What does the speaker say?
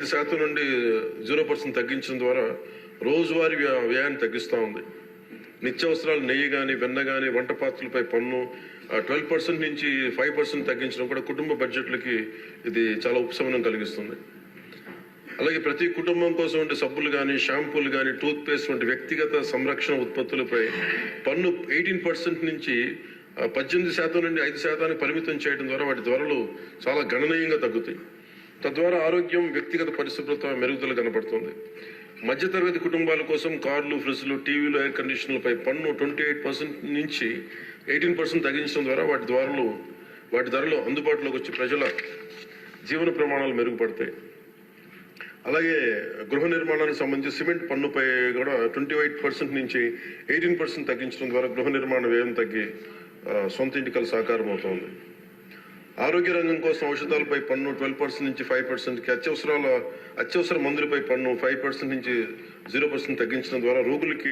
ఐదు శాతం నుండి జీరో పర్సెంట్ తగ్గించడం ద్వారా రోజువారీ వ్యా- వ్యయాన్ని తగ్గిస్తూ ఉంది. నిత్యావసరాలు నెయ్యి కానీ వెన్న కానీ వంట పాత్రలపై పన్ను ట్వెల్వ్ పర్సెంట్ నుంచి ఫైవ్ పర్సెంట్ తగ్గించడం కూడా కుటుంబ బడ్జెట్లకి ఇది చాలా ఉపశమనం కలిగిస్తుంది. అలాగే ప్రతి కుటుంబం కోసం వంటి సబ్బులు కానీ షాంపూలు కానీ టూత్పేస్ట్ వంటి వ్యక్తిగత సంరక్షణ ఉత్పత్తులపై పన్ను ఎయిటీన్ పర్సెంట్ నుంచి పద్దెనిమిది శాతం నుండి ఐదు శాతానికి పరిమితం చేయడం ద్వారా వాటి ధరలు చాలా గణనీయంగా తగ్గుతాయి. తద్వారా ఆరోగ్యం వ్యక్తిగత పరిశుభ్రత మెరుగుదల కనపడుతుంది. మధ్యతరగతి కుటుంబాల కోసం కార్లు ఫ్రిడ్జ్లు టీవీలు ఎయిర్ కండిషన్లపై పన్ను ట్వంటీ ఎయిట్ పర్సెంట్ నుంచి ఎయిటీన్ పర్సెంట్ తగ్గించడం ద్వారా వాటి ద్వారాలు వాటి ధరలు అందుబాటులోకి వచ్చి ప్రజల జీవన ప్రమాణాలు మెరుగుపడతాయి. అలాగే గృహ నిర్మాణానికి సంబంధించి సిమెంట్ పన్నుపై కూడా ట్వంటీ ఎయిట్ పర్సెంట్ నుంచి ఎయిటీన్ పర్సెంట్ తగ్గించడం ద్వారా గృహ నిర్మాణ వ్యయం తగ్గి సొంత ఇంటికలు సాకారం అవుతుంది. ఆరోగ్య రంగం కోసం ఔషధాలపై పన్ను ట్వెల్వ్ పర్సెంట్ నుంచి ఫైవ్ పర్సెంట్కి అత్యవసరాల అత్యవసర మందులపై పన్ను ఫైవ్ పర్సెంట్ నుంచి జీరో పర్సెంట్ తగ్గించడం ద్వారా రోగులకి